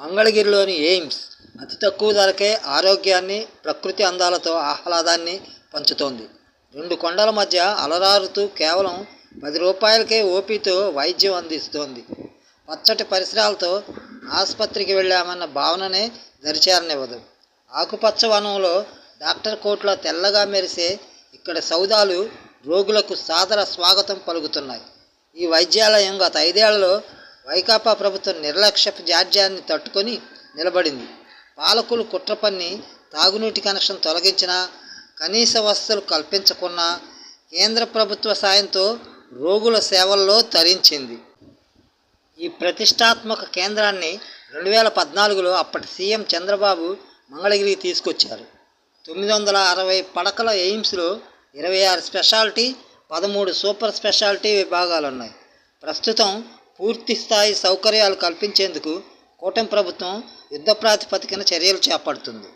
మంగళగిరిలోని ఎయిమ్స్ అతి తక్కువ ధరకే ఆరోగ్యాన్ని ప్రకృతి అందాలతో ఆహ్లాదాన్ని పంచుతోంది. రెండు కొండల మధ్య అలరారుతూ కేవలం పది రూపాయలకే ఓపీతో వైద్యం అందిస్తోంది. పచ్చటి పరిసరాలతో ఆసుపత్రికి వెళ్ళామన్న భావననే దరిచేరనివ్వదు. ఆకుపచ్చ వనంలో డాక్టర్ కోట్ల తెల్లగా మెరిసే ఇక్కడ సౌదాలు రోగులకు సాదర స్వాగతం పలుకుతున్నాయి. ఈ వైద్యాలయం గత ఐదేళ్ళలో వైకాపా ప్రభుత్వం నిర్లక్ష్యపు జాడ్యాన్ని తట్టుకొని నిలబడింది. పాలకులు కుట్రపన్ని తాగునీటి కనెక్షన్ తొలగించినా కనీస వసతులు కల్పించకున్నా కేంద్ర ప్రభుత్వ సాయంతో రోగుల సేవల్లో తరించింది. ఈ ప్రతిష్టాత్మక కేంద్రాన్ని రెండు వేల పద్నాలుగులో అప్పటి సీఎం చంద్రబాబు మంగళగిరికి తీసుకొచ్చారు. తొమ్మిది వందల అరవై పడకల ఎయిమ్స్లో ఇరవై ఆరు స్పెషాలిటీ పదమూడు సూపర్ స్పెషాలిటీ విభాగాలు ఉన్నాయి ప్రస్తుతం పూర్తి స్థాయి సౌకర్యాలు కల్పించేందుకు కూటమి ప్రభుత్వం యుద్ధ ప్రాతిపదికన చర్యలు చేపడుతుంది.